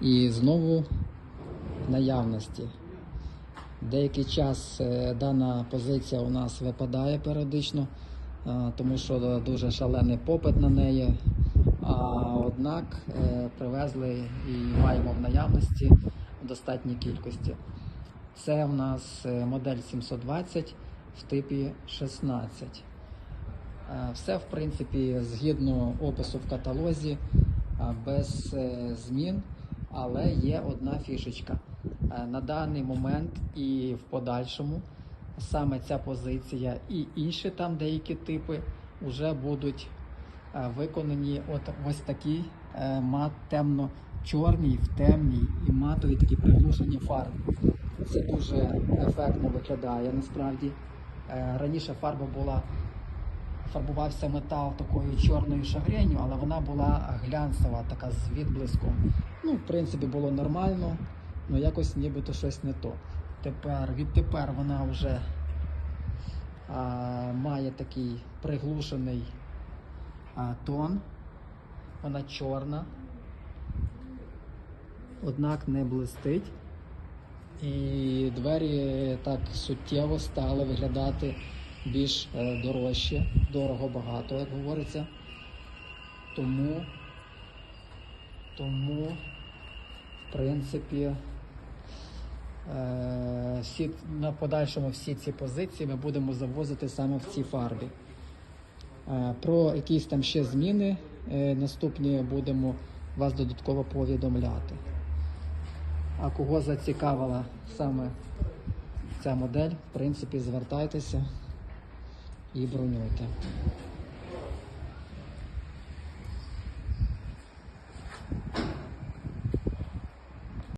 І знову наявності. Деякий час е, дана позиція у нас випадає періодично, е, тому що дуже шалений попит на неї. А однак е, привезли і маємо в наявності в достатній кількості. Це у нас модель 720 в типі 16. Е, Все, в принципі, згідно опису в каталозі, без змін, але є одна фішечка. Е, На даний момент і в подальшому саме ця позиція і інші там деякі типи вже будуть е, виконані от ось такі е, мат темно-чорній, в темній і матові такі приглушені фарби. Це дуже ефектно виглядає насправді. Раніше фарба була фарбувався метал такою чорною шагренью, але вона була глянцева, така з відблиском. Ну, в принципі, було нормально, але якось нібито щось не то. Тепер, відтепер вона вже а, має такий приглушений а, тон. Вона чорна, однак не блистить. І двері так суттєво стали виглядати більш е, дорожче, дорого багато, як говориться. Тому, тому в принципі, е, всі, на подальшому всі ці позиції ми будемо завозити саме в цій фарбі. Е, Про якісь там ще зміни е, наступні будемо вас додатково повідомляти. А кого зацікавила саме ця модель, в принципі, звертайтеся і бронюйте.